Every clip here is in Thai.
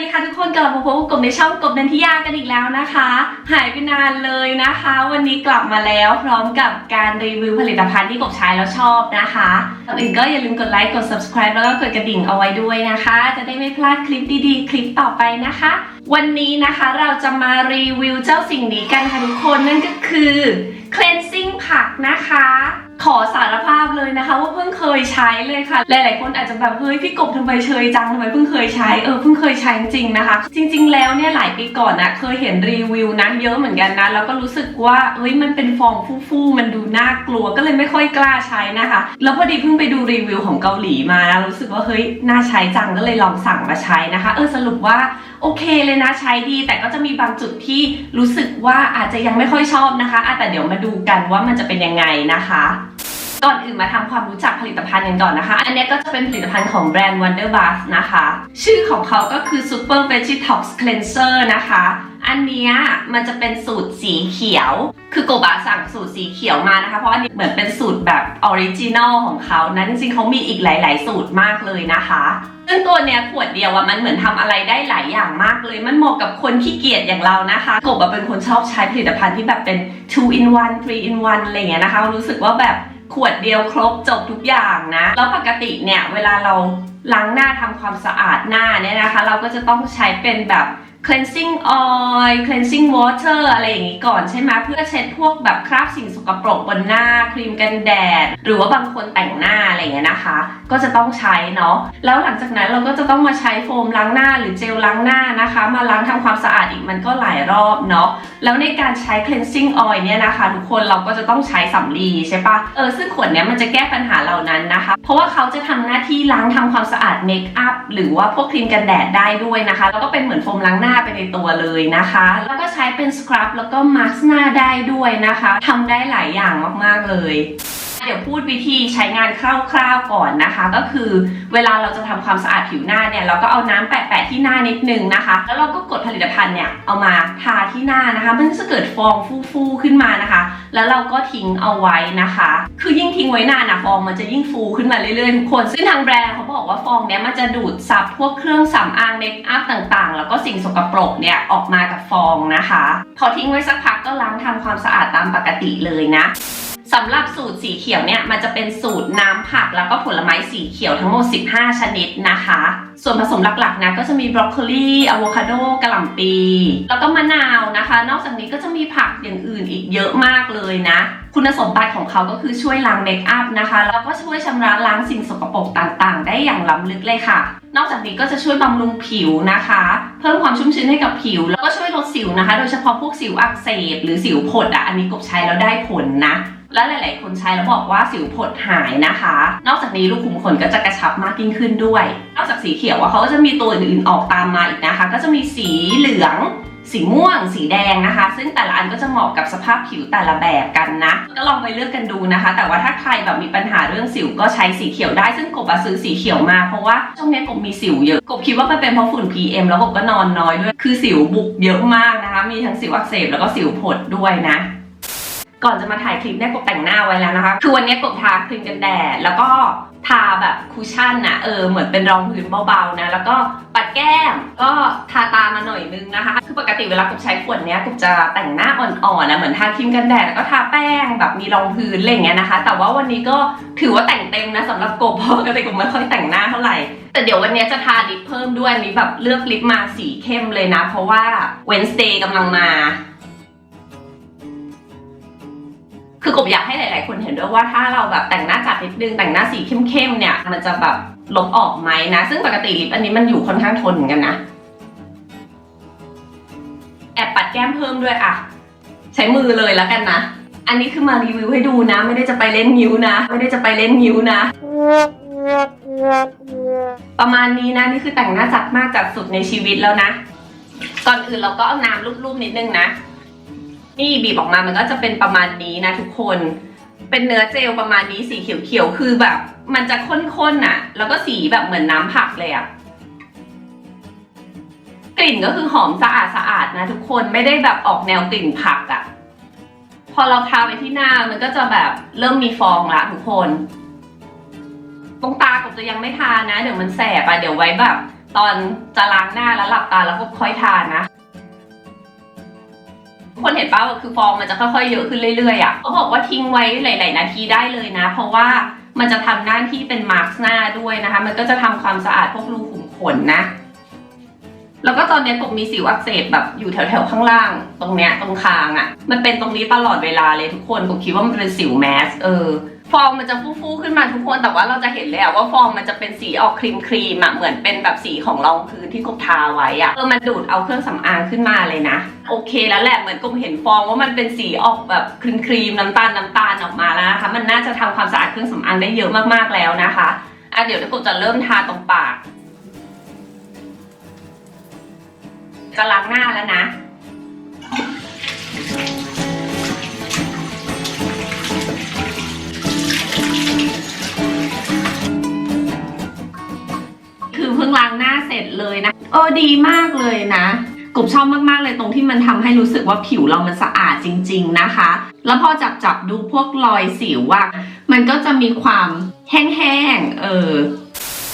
ดีค่ะทุกคนกลับมาพบกับกบในช่องกบนันทิยากันอีกแล้วนะคะ หายไปนานเลยนะคะ วันนี้กลับมาแล้วพร้อมกับการรีวิวผลิตภัณฑ์ที่กบใช้แล้วชอบนะคะก่อนอื่นก็อย่าลืมกดไลค์กด subscribe แล้วก็กดกระดิ่งเอาไว้ด้วยนะคะ จะได้ไม่พลาดคลิปดีๆ คลิปต่อไปนะคะ วันนี้นะคะเราจะมารีวิวเจ้าสิ่งนี้กันค่ะทุกคนนั่นก็คือ cleansing ผักนะคะ ขอสารภาพเลยนะคะ ว่าเพิ่งเคยใช้เลยค่ะ หลาย ๆ คนอาจจะแบบเฮ้ยพี่กบทำไมเชยจังทำไมเพิ่งเคยใช้เออเพิ่งเคยใช้จริงนะคะ จริง ๆ แล้วเนี่ยหลายปีก่อนนะเคยเห็นรีวิวนั้นเยอะเหมือนกันนะแล้วก็รู้สึกว่าเฮ้ยมันเป็นฟองฟู่ๆมันดูน่ากลัวก็เลยไม่ค่อยกล้าใช้นะคะ แล้วพอดีเพิ่งไปดูรีวิวของเกาหลีมานะรู้สึกว่าเฮ้ยน่าใช้จังก็เลยลองสั่งมาใช้นะคะ เออสรุปว่า โอเคเลยนะใช้ดี แต่ก็จะมีบางจุดที่รู้สึกว่าอาจจะยังไม่ค่อยชอบนะคะแต่เดี๋ยวมาดูกันว่ามันจะเป็นยังไงนะคะก่อนอื่นมาทำความรู้จักผลิตภัณฑ์กันก่อนนะคะ อันนี้ก็จะเป็นผลิตภัณฑ์ของแบรนด์ Wonder Bath นะคะ ชื่อของเขาก็คือ Super Vegetox Cleanser นะคะ อันเนี้ยมันจะเป็นสูตรสีเขียว คือโกบะสั่งสูตรสีเขียวมานะคะ เพราะอันนี้เหมือนเป็นสูตรแบบออริจินอลของเขานะจริงๆเขามีอีกหลาย ๆ สูตรมากเลยนะคะซึ่งตัวเนี้ยขวดเดียวอะมันเหมือนทำอะไรได้หลายอย่างมากเลย มันเหมาะกับคนขี้เกียจอย่างเรานะคะกบอะเป็นคนชอบใช้ผลิตภัณฑ์ที่แบบเป็น two in one three in one อะไรเงี้ยนะคะ รู้สึกว่าแบบขวดเดียวครบจบทุกอย่างนะ แล้วปกติเนี่ยเวลาเราล้างหน้าทำความสะอาดหน้าเนี่ยนะคะ เราก็จะต้องใช้เป็นแบบ cleansing oil cleansing water อะไรอย่างนี้ก่อนใช่ไหมเพื่อเช็ดพวกแบบคราบสิ่งสกปรกบนหน้าครีมกันแดด หรือว่าบางคนแต่งหน้าอะไรอย่างเงี้ยนะคะ ก็จะต้องใช้เนาะแล้วหลังจากนั้นเราก็จะต้องมาใช้โฟมล้างหน้าหรือเจลล้างหน้านะคะ มาล้างทำความสะอาดอีกมันก็หลายรอบเนาะแล้วในการใช้ cleansing oil เนี่ยนะคะ ทุกคนเราก็จะต้องใช้สำลีใช่ปะเออซึ่งขวดเนี้ยมันจะแก้ปัญหาเหล่านั้นนะคะ เพราะว่าเขาจะทำหน้าที่ล้างทำความสะอาดเมคอัพหรือว่าพวกครีมกันแดดได้ด้วยนะคะแล้วก็เป็นเหมือนโฟมล้างหน้าไปในตัวเลยนะคะ แล้วก็ใช้เป็นสครับแล้วก็มาสก์หน้าได้ด้วยนะคะทำได้หลายอย่างมาก ๆ เลยเดี๋ยวพูดวิธีใช้งานคร่าวๆก่อนนะคะ ก็คือเวลาเราจะทำความสะอาดผิวหน้าเนี่ยเราก็เอาน้ำแปะๆที่หน้านิดนึงนะคะ แล้วเราก็กดผลิตภัณฑ์เนี่ยเอามาทาที่หน้านะคะ มันจะเกิดฟองฟูๆขึ้นมานะคะ แล้วเราก็ทิ้งเอาไว้นะคะ คือยิ่งทิ้งไว้นานนะฟองมันจะยิ่งฟูขึ้นมาเรื่อยๆทุกคนซึ่งทางแบรนด์เขาบ ว่าฟองเนี้ยมันจะดูดซับพวกเครื่องสำอางเมคอัพต่างๆ แล้วก็สิ่งสกปรกเนี่ยออกมากับฟองนะคะ พอทิ้งไว้สักพักก็ล้างทำความสะอาดตามปกติเลยนะ สำหรับสูตรสีเขียวเนี่ยมันจะเป็นสูตรน้ำผักแล้วก็ผลไม้สีเขียวทั้งหมด 15 ชนิดนะคะ ส่วนผสมหลักๆนะก็จะมีบรอกโคลีอะโวคาโดกระหล่ำปี แล้วก็มะนาวนะคะ นอกจากนี้ก็จะมีผักอย่างอื่นอีกเยอะมากเลยนะ คุณสมบัติของเขาก็คือช่วยล้างเมคอัพนะคะ แล้วก็ช่วยชำระล้างสิ่งสกปรกต่างๆ ได้อย่างล้ำลึกเลยค่ะ นอกจากนี้ก็จะช่วยบำรุงผิวนะคะ เพิ่มความชุ่มชื้นให้กับผิว แล้วก็ช่วยลดสิวนะคะ โดยเฉพาะพวกสิวอักเสบหรือสิวผดอะอันนี้กบใช้แล้วได้ผลนะ และหลาย ๆ คนใช้แล้วบอกว่าสิวผดหายนะคะ นอกจากนี้ลูกขุมขนก็จะกระชับมากยิ่งขึ้นด้วย นอกจากสีเขียวว่าเขาก็จะมีตัวอื่นๆออกตามมาอีกนะคะ ก็จะมีสีเหลืองสีม่วง สีแดงนะคะ ซึ่งแต่ละอันก็จะเหมาะกับสภาพผิวแต่ละแบบกันนะ ก็ลองไปเลือกกันดูนะคะ แต่ว่าถ้าใครแบบมีปัญหาเรื่องสิวก็ใช้สีเขียวได้ ซึ่งกบอะซื้อสีเขียวมาเพราะว่าช่วงนี้กบมีสิวเยอะ กบคิดว่ามันเป็นเพราะฝุ่น PM แล้วกบก็นอนน้อยด้วย คือสิวบุกเยอะมากนะคะ มีทั้งสิวอักเสบแล้วก็สิวผดด้วยนะ ก่อนจะมาถ่ายคลิปเนี่ยกบแต่งหน้าไว้แล้วนะคะ คือวันนี้กบทาครีมกันแดด แล้วก็ทาแบบคูชั่นนะเออเหมือนเป็นรองพื้นเบาๆนะ แล้วก็ปัดแก้มก็ทาตามาหน่อยนึงนะคะ คือปกติเวลากบใช้ขวดเนี้ยกบจะแต่งหน้าอ่อนๆนะเหมือนทาครีมกันแดดแล้วก็ทาแป้งแบบมีรองพื้นอะไรอย่างเงี้ยนะคะ แต่ว่าวันนี้ก็ถือว่าแต่งเต็มนะสำหรับกบเพราะปกติกบไม่ค่อยแต่งหน้าเท่าไหร่แต่เดี๋ยววันนี้จะทาลิปเพิ่มด้วยอันนี้แบบเลือกลิปมาสีเข้มเลยนะ เพราะว่า Wednesday กำลังมา คือกบอยากให้หลาย ๆ คนเห็นด้วยว่าถ้าเราแบบแต่งหน้าจัดนิดนึงแต่งหน้าสีเข้ม ๆ เนี่ย มันจะแบบลบออกไหมนะ ซึ่งปกติลิปอันนี้มันอยู่ค่อนข้างทนเหมือนกันนะ แอบปัดแก้มเพิ่มด้วยอะใช้มือเลยแล้วกันนะ อันนี้คือมารีวิวให้ดูนะ ไม่ได้จะไปเล่นนิ้วนะ ไม่ได้จะไปเล่นนิ้วนะ ประมาณนี้นะนี่คือแต่งหน้าจัดมากจัดสุดในชีวิตแล้วนะ ก่อนอื่นเราก็เอาน้ำลูบๆนิดนึงนะ นี่บีบออกมามันก็จะเป็นประมาณนี้นะทุกคน เป็นเนื้อเจลประมาณนี้สีเขียวๆคือแบบ มันจะข้นๆน่ะ แล้วก็สีแบบเหมือนน้ำผักเลยอะกลิ่นก็คือหอมสะอาดสะอาดๆนะทุกคนไม่ได้แบบออกแนวกลิ่นผักอะพอเราทาไปที่หน้ามันก็จะแบบเริ่มมีฟองละทุกคน ตรงตากบจะยังไม่ทานะ เดี๋ยวมันแสบอะเดี๋ยวไว้แบบ ตอนจะล้างหน้าแล้วหลับตาแล้วก็ค่อยทานนะ คนเห็นป่าวคือฟองมันจะค่อยๆเยอะขึ้นเรื่อยๆอะเขาบอกว่าทิ้งไว้หลาย ๆ นาทีได้เลยนะ เพราะว่ามันจะทำหน้าที่เป็นมาร์กหน้าด้วยนะคะ มันก็จะทำความสะอาดพวกรูขุมขนนะ แล้วก็ตอนนี้ยกบมีสิวอักเสบแบบอยู่แถวๆข้างล่าง ตรงเนี้ยตรงคางอะ่ะ มันเป็นตรงนี้ตลอดเวลาเลยทุกคนกบคิดว่ามันเป็นสิวแมส เออ ฟองมันจะฟูๆขึ้นมาทุกคน แต่ว่าเราจะเห็นเลยอะว่าฟองมันจะเป็นสีออกครีมครีมอะเหมือนเป็นแบบสีของรองพื้นที่กบทาไว้อะเออมันดูดเอาเครื่องสำอางขึ้นมาเลยนะ โอเคแล้วแหละเหมือนกบเห็นฟองว่ามันเป็นสีออกแบบครีมครีมน้ำตาลน้ำตาลออกมาแล้วนะคะ มันน่าจะทำความสะอาดเครื่องสำอางได้เยอะมากๆแล้วนะคะอะเดี๋ยวเดี๋ยวกบจะเริ่มทาตรงปากจะล้างหน้าแล้วนะ เออดีมากเลยนะกบชอบมากๆเลยตรงที่มันทำให้รู้สึกว่าผิวเรามันสะอาดจริง ๆนะคะ แล้วพอจับจับดูพวกรอยสิวอะมันก็จะมีความแห้งๆเออ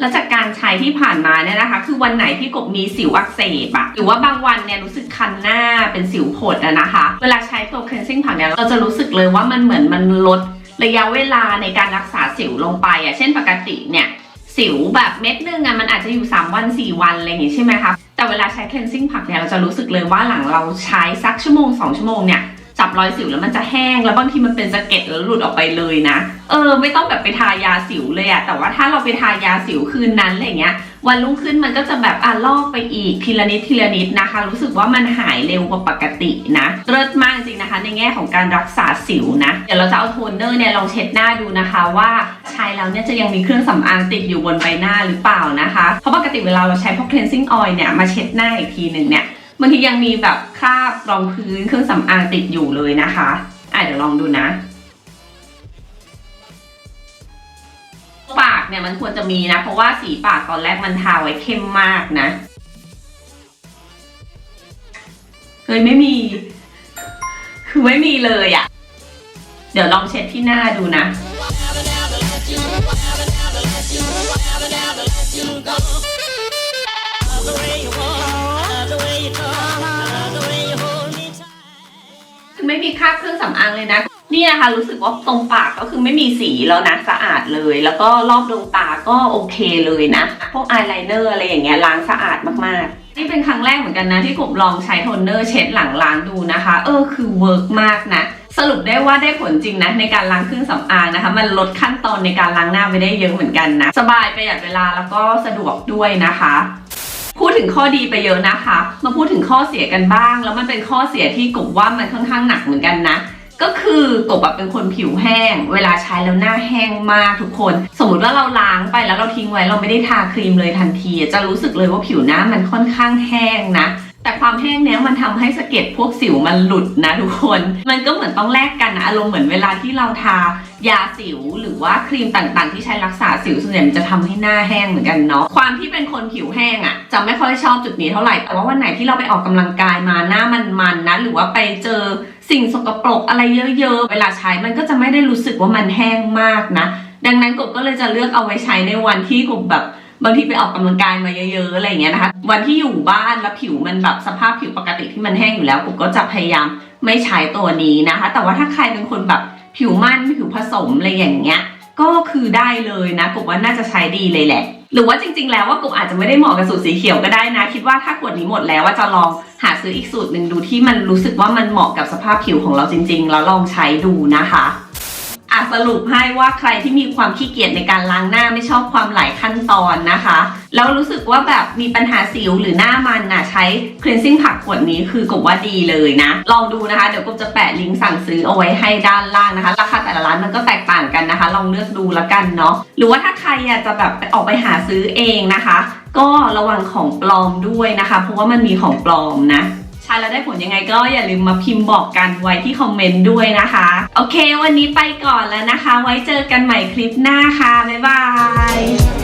แล้วจากการใช้ที่ผ่านมาเนี่ยนะคะ คือวันไหนที่กบมีสิวอักเสบอะหรือว่าบางวันเนี่ยรู้สึกคันหน้าเป็นสิวผดอะนะคะ เวลาใช้ตัว cleansing ผักเนี่ยเราจะรู้สึกเลยว่ามันเหมือนมันลดระยะเวลาในการรักษาสิวลงไปอะเช่นปกติเนี่ย สิวแบบเม็ดนึงอะมันอาจจะอยู่ 3 วัน 4 วันอะไรอย่างงี้ใช่ไหมคะแต่เวลาใช้ cleansing ผักเนี่ยเราจะรู้สึกเลยว่าหลังเราใช้สักชั่วโมง 2 ชั่วโมงเนี่ยจับรอยสิวแล้วมันจะแห้งแล้วบางทีมันเป็นสะเก็ดแล้วหลุดออกไปเลยนะ เออ ไม่ต้องแบบไปทายาสิวเลยอะแต่ว่าถ้าเราไปทายาสิวคืนนั้นอะไรเงี้ย วันรุ่งขึ้นมันก็จะแบบอะลอกไปอีกทีละนิดทีละนิดนะคะ รู้สึกว่ามันหายเร็วกว่าปกตินะเลิศมากจริงนะคะ ในแง่ของการรักษาสิวนะ เดี๋ยวเราจะเอาโทนเนอร์เนี่ยลองเช็ดหน้าดูนะคะว่าใช้แล้วเนี่ยจะยังมีเครื่องสำอางติดอยู่บนใบหน้าหรือเปล่านะคะ เพราะปกติเวลาเราใช้พวก cleansing oil เนี่ยมาเช็ดหน้าอีกทีหนึ่งเนี่ยบางทียังมีแบบคราบรองพื้นเครื่องสำอางติดอยู่เลยนะคะอะเดี๋ยวลองดูนะ เนี่ยมันควรจะมีนะ เพราะว่าสีปากตอนแรกมันทาไว้เข้มมากนะเฮ้ยไม่มี คือไม่มีเลยอะ่ะ เดี๋ยวลองเช็ดที่หน้าดูนะไม่มีคราบเครื่องสำอางเลยนะ นี่นะคะรู้สึกว่าตรงปากก็คือไม่มีสีแล้วนะสะอาดเลย แล้วก็รอบดวงตาก็โอเคเลยนะ พวกอายไลเนอร์อะไรอย่างเงี้ยล้างสะอาดมากๆนี่เป็นครั้งแรกเหมือนกันนะ ที่ผมลองใช้โทนเนอร์เช็ดหลังล้างดูนะคะ เออคือเวิร์กมากนะ สรุปได้ว่าได้ผลจริงนะในการล้างเครื่องสำอางนะคะ มันลดขั้นตอนในการล้างหน้าไปได้เยอะเหมือนกันนะ สบายประหยัดเวลาแล้วก็สะดวกด้วยนะคะพูดถึงข้อดีไปเยอะนะคะ มาพูดถึงข้อเสียกันบ้าง แล้วมันเป็นข้อเสียที่กบว่ามันค่อนข้างหนักเหมือนกันนะ ก็คือกบแบบเป็นคนผิวแห้ง เวลาใช้แล้วหน้าแห้งมากทุกคน สมมติว่าเราล้างไปแล้วเราทิ้งไว้เราไม่ได้ทาครีมเลยทันที จะรู้สึกเลยว่าผิวหน้ามันค่อนข้างแห้งนะแต่ความแห้งเนี้ยมันทำให้สะเก็ดพวกสิวมันหลุดนะทุกคน มันก็เหมือนต้องแลกกันนะอารมณ์เหมือนเวลาที่เราทายาสิวหรือว่าครีมต่างๆ ที่ใช้รักษาสิวส่วนใหญ่มันจะทำให้หน้าแห้งเหมือนกันเนาะ ความที่เป็นคนผิวแห้งอะ่ะจะไม่ค่อยชอบจุดนี้เท่าไหร่ แต่ว่าวันไหนที่เราไปออกกำลังกายมาหน้ามันๆนะหรือว่าไปเจอ สิ่งสกปรกอะไรเยอะๆ เวลาใช้มันก็จะไม่ได้รู้สึกว่ามันแห้งมากนะ ดังนั้นกบก็เลยจะเลือกเอาไว้ใช้ในวันที่กบแบบบางทีไปออกกำลังกายมาเยอะๆอะไรอย่างเงี้ยนะคะ วันที่อยู่บ้านแล้วผิวมันแบบสภาพผิวปกติที่มันแห้งอยู่แล้วผมก็จะพยายามไม่ใช้ตัวนี้นะคะ แต่ว่าถ้าใครเป็นคนแบบผิวมันผิวผสมอะไรอย่างเงี้ย ก็คือได้เลยนะกบว่าน่าจะใช้ดีเลยแหละ หรือว่าจริง ๆ แล้วว่ากลุ่มอาจจะไม่ได้เหมาะกับสูตรสีเขียวก็ได้นะ คิดว่าถ้าขวดนี้หมดแล้วว่าจะลองหาซื้ออีกสูตรหนึ่งดูที่มันรู้สึกว่ามันเหมาะกับสภาพผิวของเราจริง ๆ แล้วลองใช้ดูนะคะ สรุปให้ว่าใครที่มีความขี้เกียจในการล้างหน้าไม่ชอบความหลายขั้นตอนนะคะ แล้วรู้สึกว่าแบบมีปัญหาสิวหรือหน้ามันน่ะใช้ cleansing ผักขวดนี้คือกบว่าดีเลยนะ ลองดูนะคะ เดี๋ยวกบจะแปะลิงก์สั่งซื้อเอาไว้ให้ด้านล่างนะคะ ราคาแต่ละร้านมันก็แตกต่างกันนะคะ ลองเลือกดูล้วกันเนาะหรือว่าถ้าใครอยากจะแบบออกไปหาซื้อเองนะคะ ก็ระวังของปลอมด้วยนะคะ เพราะว่ามันมีของปลอมนะ ช้แล้วได้ผลยังไงก็อย่าลืมมาพิมพ์บอกกันไว้ที่คอมเมนต์ด้วยนะคะ โอเค วันนี้ไปก่อนแล้วนะคะ ไว้เจอกันใหม่คลิปหน้าค่ะ บ๊ายบาย